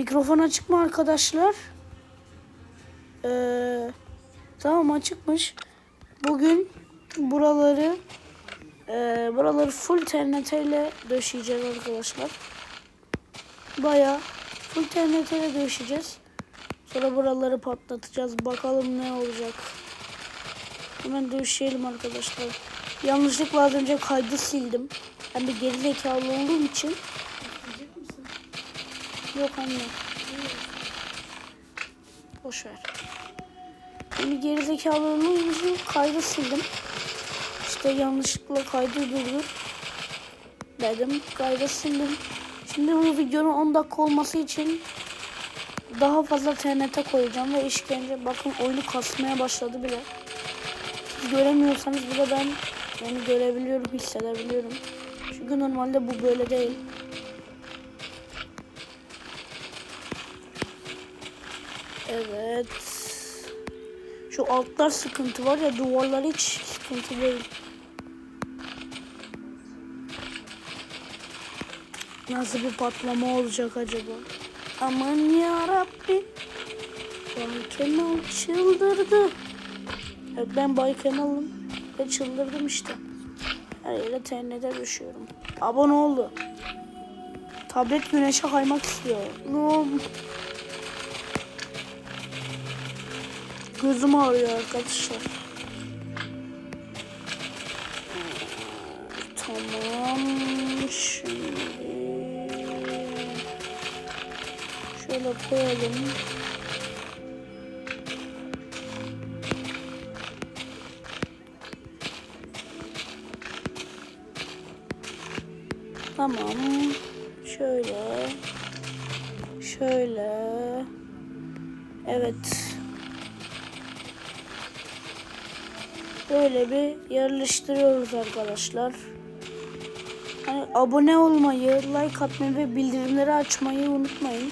Mikrofon açık mı arkadaşlar? Ee, tamam açıkmış. Bugün buraları e, buraları full TNT ile döşeyeceğiz arkadaşlar. Baya full TNT ile döşeyeceğiz. Sonra buraları patlatacağız. Bakalım ne olacak. Hemen döşeyelim arkadaşlar. Yanlışlıkla az önce kaydı sildim. Ben de geri zekalı olduğum için. Yok anne. Boş ver. Ben bir geri zekalı olduğum için kaydı sildim. İşte yanlışlıkla kaydı durdur. Dedim kaydı sildim. Şimdi bu videonun 10 dakika olması için daha fazla TNT koyacağım ve işkence. Bakın oyunu kasmaya başladı bile. Siz göremiyorsanız bile ben yani görebiliyorum, hissedebiliyorum. Çünkü normalde bu böyle değil. Evet. Şu altlar sıkıntı var ya duvarlar hiç sıkıntı değil. Nasıl bir patlama olacak acaba? Aman ya Rabbi. Bay Kemal çıldırdı. Evet ben Bay Kemal'ım ve çıldırdım işte. Her yere TNT düşüyorum. Abone oldu. Tablet güneşe kaymak istiyor. No. Gözüm ağrıyor arkadaşlar. Tamam. Şimdi şöyle koyalım. Tamam. Şöyle. Şöyle. Evet. Böyle bir yerleştiriyoruz arkadaşlar. Hani abone olmayı, like atmayı ve bildirimleri açmayı unutmayın.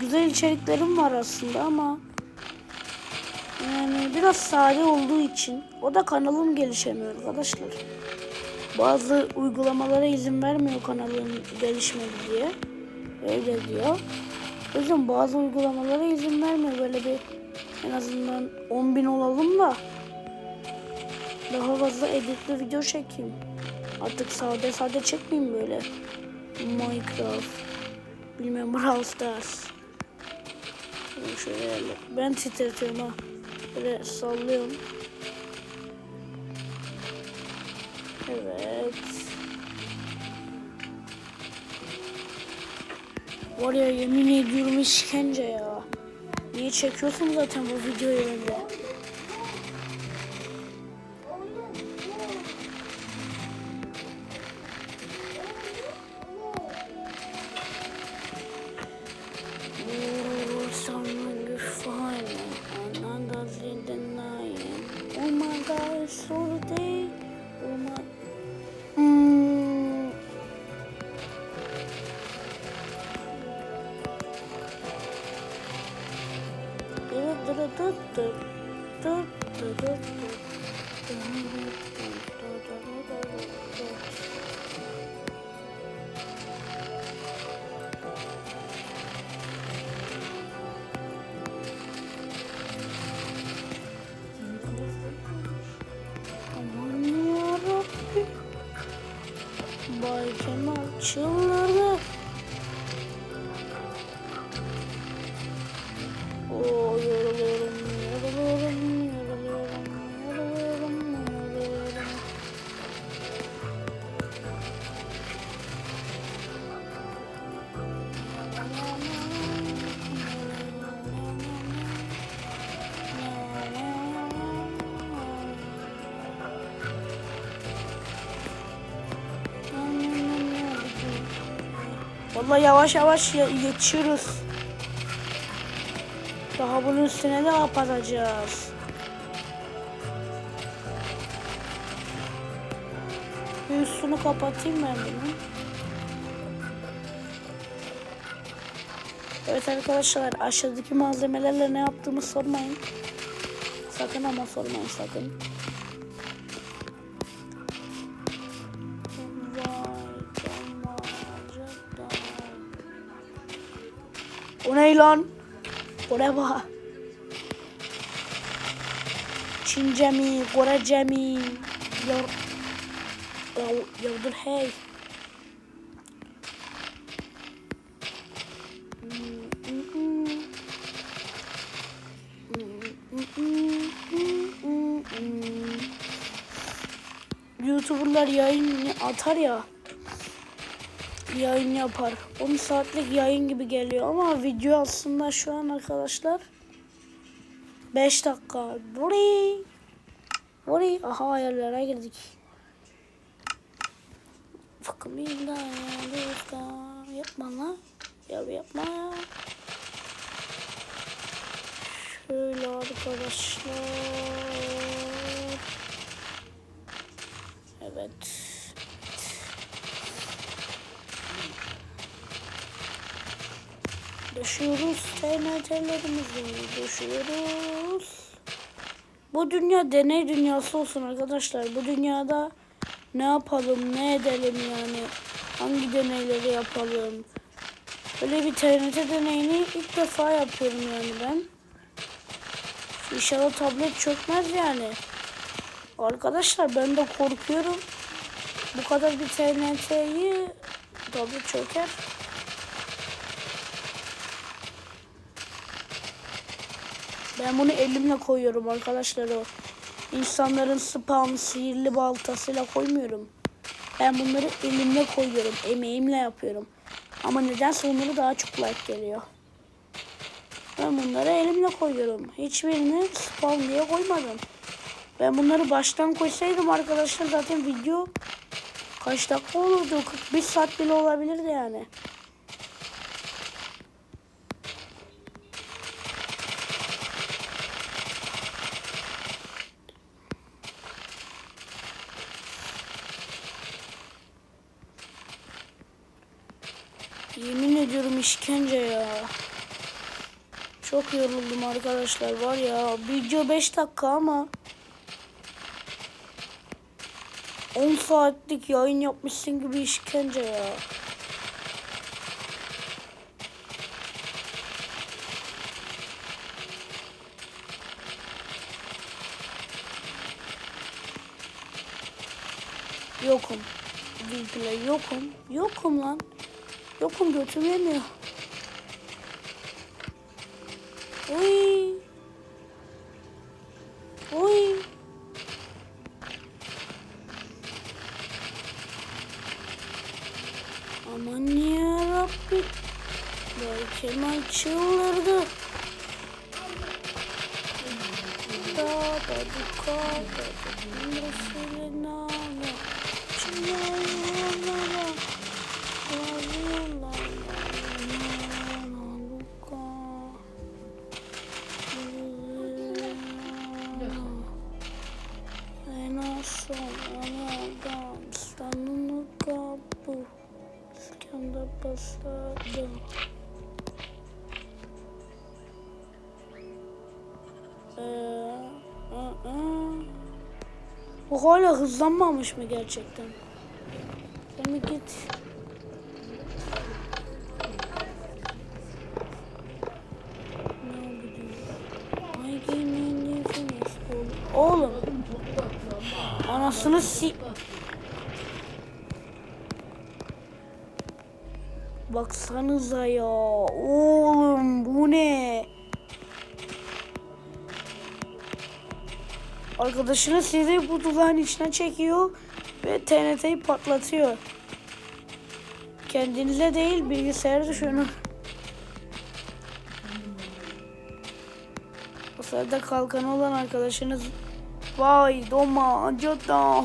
Güzel içeriklerim var aslında ama yani biraz sade olduğu için o da kanalım gelişemiyor arkadaşlar. Bazı uygulamalara izin vermiyor kanalın gelişmedi diye. Öyle diyor. O yüzden bazı uygulamalara izin vermiyor. Böyle bir en azından 10 bin olalım da daha fazla editli video çekeyim. Artık sade sade çekmeyeyim böyle. Minecraft. Bilmem Brawl Stars. Şöyle Ben titretiyorum ha. Böyle sallıyorum. Evet. Var ya yemin ediyorum işkence ya. Niye çekiyorsun zaten bu videoyu bende? Kemal Vallahi yavaş yavaş geçiyoruz. Daha bunun üstüne de kapatacağız. Üstünü kapatayım ben bunu. Evet arkadaşlar aşağıdaki malzemelerle ne yaptığımı sormayın. Sakın ama sormayın sakın. Ne lan? Buraya bak. Çince mi, Korece mi? Ya, ya, ya dur hey. YouTuber'lar yayın atar ya. Yayın yapar. 10 saatlik yayın gibi geliyor ama video aslında şu an arkadaşlar 5 dakika. Burayı. Burayı. Aha ayarlara girdik. Fakımıyla ya yapma lan. Ya yapma ya. Şöyle arkadaşlar. Evet. Düşüyoruz TNT'lerimizi düşüyoruz. Bu dünya deney dünyası olsun arkadaşlar. Bu dünyada ne yapalım, ne edelim yani. Hangi deneyleri yapalım. Böyle bir TNT deneyini ilk defa yapıyorum yani ben. İnşallah tablet çökmez yani. Arkadaşlar ben de korkuyorum. Bu kadar bir TNT'yi tablet çöker. Ben bunu elimle koyuyorum arkadaşlar o. İnsanların spam sihirli baltasıyla koymuyorum. Ben bunları elimle koyuyorum. Emeğimle yapıyorum. Ama nedense onları daha çok like geliyor. Ben bunları elimle koyuyorum. Hiçbirini spam diye koymadım. Ben bunları baştan koysaydım arkadaşlar zaten video kaç dakika olurdu? 41 saat bile olabilirdi yani. Yemin ediyorum işkence ya. Çok yoruldum arkadaşlar var ya. Video 5 dakika ama 10 saatlik yayın yapmışsın gibi işkence ya. Yokum. Gameplay yokum. Yokum lan. Yokum götüm yemiyor. Oy. Oy. Aman ya Rabbi. Bay Kemal çıldırdı. Da da du ka da da En son anadan sanını kapı. Skanda pasada. Ee, hala hızlanmamış mı gerçekten? Bir git. Ne oldu? Ay gelin Oğlum. Anasını si... Baksanıza ya. Oğlum bu ne? Arkadaşını sizi bu tuzağın içine çekiyor ve TNT'yi patlatıyor. Kendinize değil bilgisayarı düşünün. O sırada kalkanı olan arkadaşınız Vay doma acıda.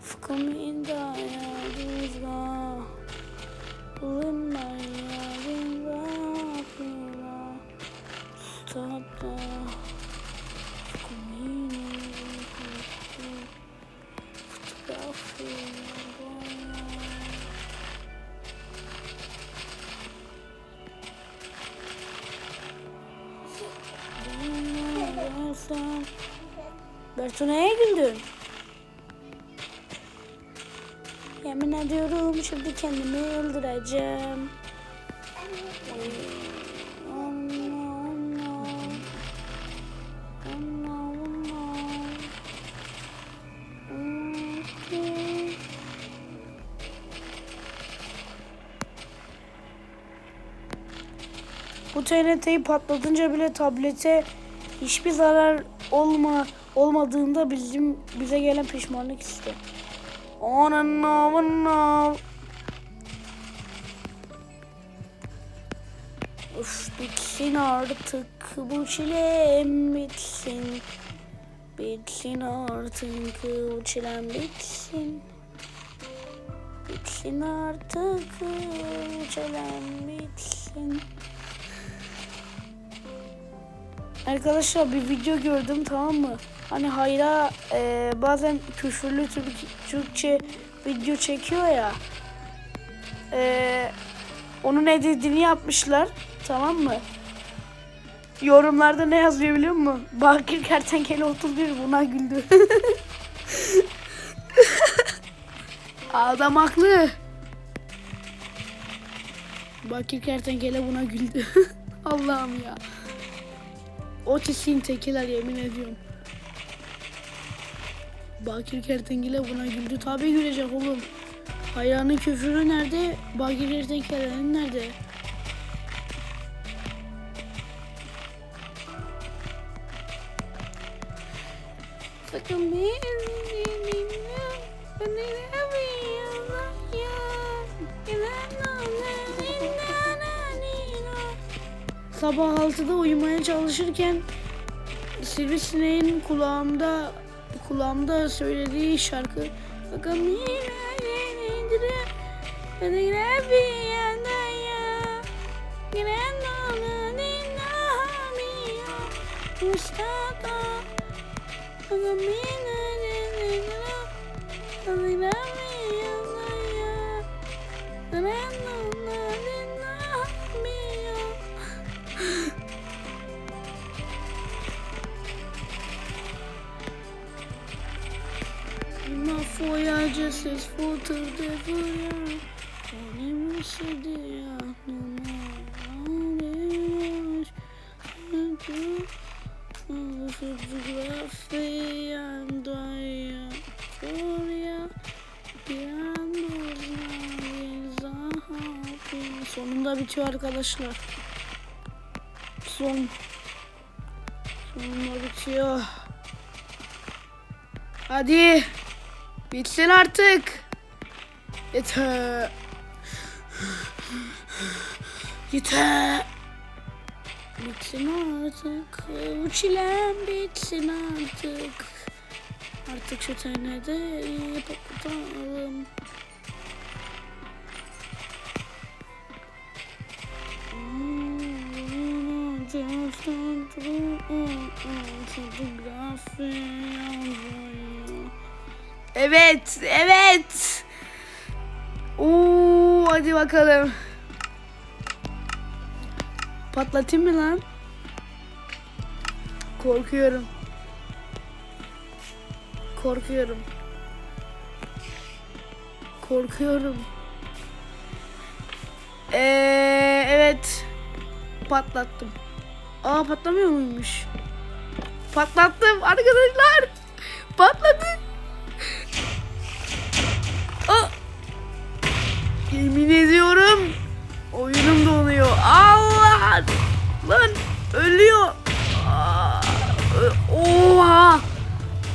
Fıkımında yardımızla Bulunma yardımızla Bartu neye güldün? Yemin ediyorum şimdi kendimi öldüreceğim. Bu TNT'yi patlatınca bile tablete hiçbir zarar olma olmadığında bizim bize gelen pişmanlık. Oh no no. Uf bitsin artık bu çilem bitsin. Bitsin artık bu çilem bitsin. Bitsin artık bu çilem bitsin. Arkadaşlar bir video gördüm tamam mı? Hani Hayra e, bazen küfürlü Türk, Türkçe video çekiyor ya. E, onun editini yapmışlar tamam mı? Yorumlarda ne yazıyor biliyor musun? Bakır Kertenkele 31 buna güldü. Adam haklı. Bakır Kertenkele buna güldü. Allah'ım ya. Otis'in tekiler yemin ediyorum. Bakir Kertenkele buna güldü. Tabii gülecek oğlum. Hayranın küfürü nerede? Bakir Kertenkele'nin nerede? Sakın Sabah 6'da uyumaya çalışırken Sivrisineğin kulağımda kulağımda söylediği şarkı. Yine Uma folha de seis frutos de folha Podemos ceder no Deus Fotografia Andaia Folha Sonunda bitiyor arkadaşlar. Son. Sonunda bitiyor. Hadi. Bitsin artık. Yeter. Yeter. Bitsin artık. Bu çilem bitsin artık. Artık şu tenede patlatalım. Evet, evet. Oo, hadi bakalım. Patlatayım mı lan? Korkuyorum. Korkuyorum. Korkuyorum. Ee, evet. Patlattım. Aa patlamıyor muymuş? Patlattım arkadaşlar. Patladı. Yemin ediyorum. Oyunum donuyor. Allah. Lan ölüyor. Oha.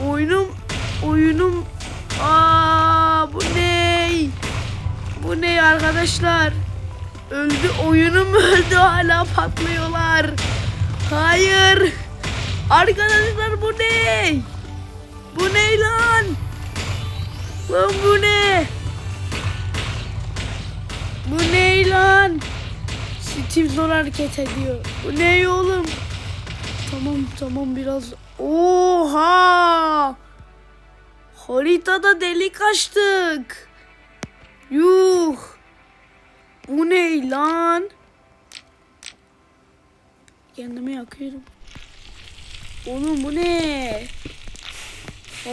Oyunum oyunum Aa bu ne? Bu ne arkadaşlar? Öldü oyunum öldü hala patlıyorlar. Hayır. Arkadaşlar bu ne? Bu ne lan? Lan bu ne? Bu ne lan? Steam zor hareket ediyor. Bu ne oğlum? Tamam tamam biraz. Oha! Haritada delik açtık. Yuh! Bu ne lan? Kendimi yakıyorum. Oğlum bu ne?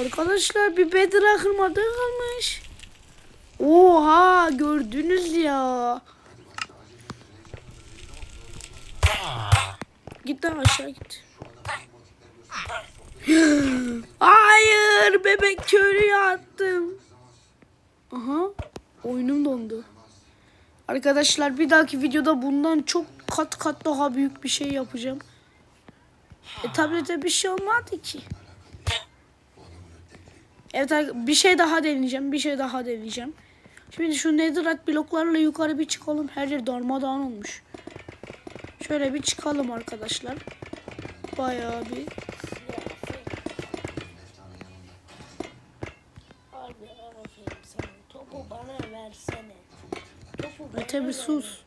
Arkadaşlar bir bedra kırmadı kalmış. Oha gördünüz ya. Git daha aşağı git. Hayır bebek köylüye attım. Aha oyunum dondu. Arkadaşlar bir dahaki videoda bundan çok kat kat daha büyük bir şey yapacağım. E tablete bir şey olmadı ki. Evet bir şey daha deneyeceğim. Bir şey daha deneyeceğim. Şimdi şu netherite bloklarla yukarı bir çıkalım. Her yer darmadağın olmuş. Şöyle bir çıkalım arkadaşlar. Bayağı bir. Topu bir sus.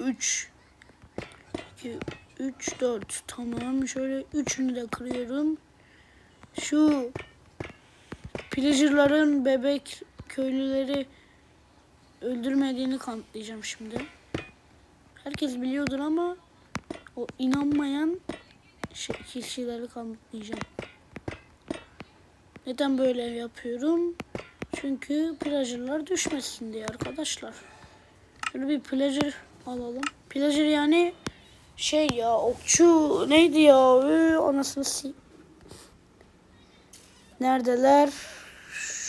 3 2 3 4 tamam şöyle üçünü de kırıyorum. Şu pillager'ların bebek köylüleri öldürmediğini kanıtlayacağım şimdi. Herkes biliyordur ama o inanmayan kişileri kanıtlayacağım. Neden böyle yapıyorum? Çünkü plajerlar düşmesin diye arkadaşlar. Şöyle bir plajer alalım. Plajer yani şey ya okçu neydi ya? Ee, anasını si. Neredeler?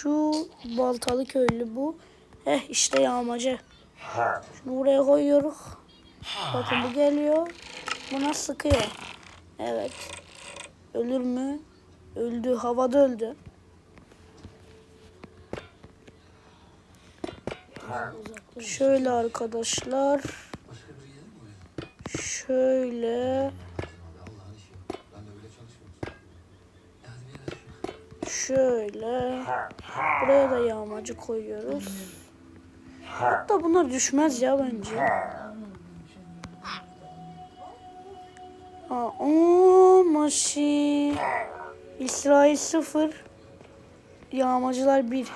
Şu baltalı köylü bu. Eh işte yağmacı. Şunu buraya koyuyoruz. Bakın bu geliyor. Buna sıkıyor. Evet. Ölür mü? Öldü. Havada öldü. Şöyle arkadaşlar. Şöyle. Şöyle. Buraya da yağmacı koyuyoruz. Hatta bunlar düşmez ya bence. Aa, o maşi. İsrail sıfır. Yağmacılar bir.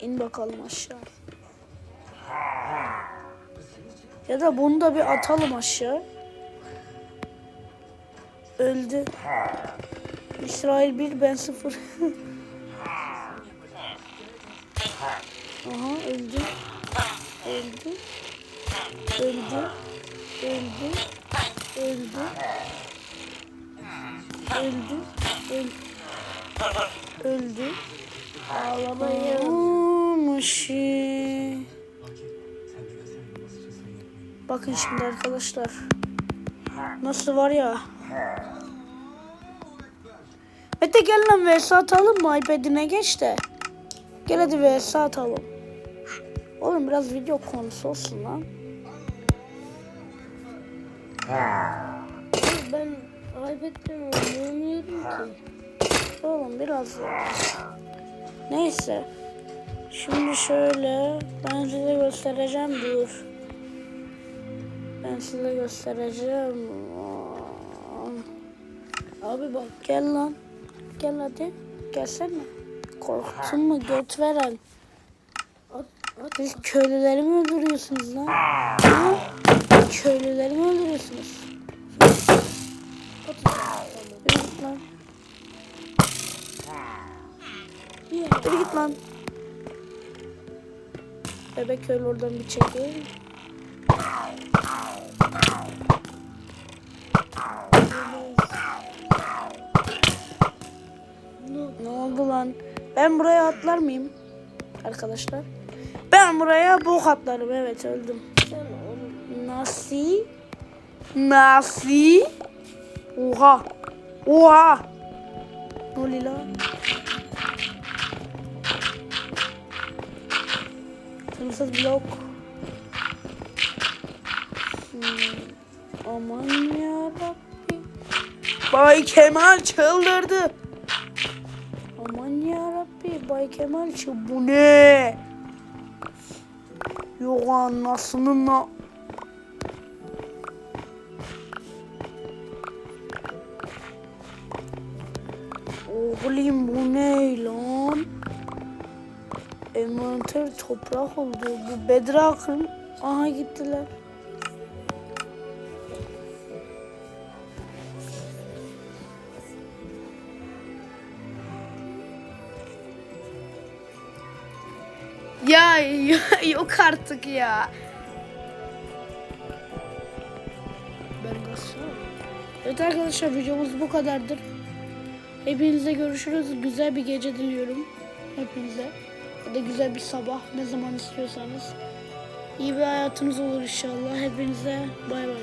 İn bakalım aşağı. Ya da bunu da bir atalım aşağı. Öldü. İsrail 1 ben 0. Aha öldü. Öldü. Öldü. Öldü. Öldü. Öldü. Öldü. Öldü. Ağlamaymış. Bakın şimdi arkadaşlar. Nasıl var ya. Mete gel lan vs atalım mı? iPad'ine geç de. Gel hadi vs atalım. Oğlum biraz video konusu olsun lan. Ben iPad'den oynayamıyorum ki. Oğlum biraz. Neyse. Şimdi şöyle ben size göstereceğim dur. Ben size göstereceğim. Abi bak gel lan. Gel hadi. Gelsene. Korktun mu göt veren? Siz köylüleri mi öldürüyorsunuz lan? Ha? Köylüleri mi öldürüyorsunuz? Yürü git lan. Yürü git lan. Bebek köylü oradan bir çekeyim. Ne oldu lan? Ben buraya atlar mıyım? Arkadaşlar. Ben buraya bok atlarım. Evet öldüm. Nasıl? Nasıl? Oha. Oha. Ne oluyor lan? Sınırsız blok. Hmm. Aman yarabbi. Bay Kemal çıldırdı. Bay Kemal çıldırdı. Bu ne? Yok anasının na... Oğlum bu ne lan? Envanter toprak oldu. Bu bedrakın. Aha gittiler. Ya yok artık ya. Ben nasıl? Evet arkadaşlar videomuz bu kadardır. Hepinize görüşürüz. Güzel bir gece diliyorum. Hepinize. Ya da güzel bir sabah ne zaman istiyorsanız. İyi bir hayatınız olur inşallah. Hepinize bay bay.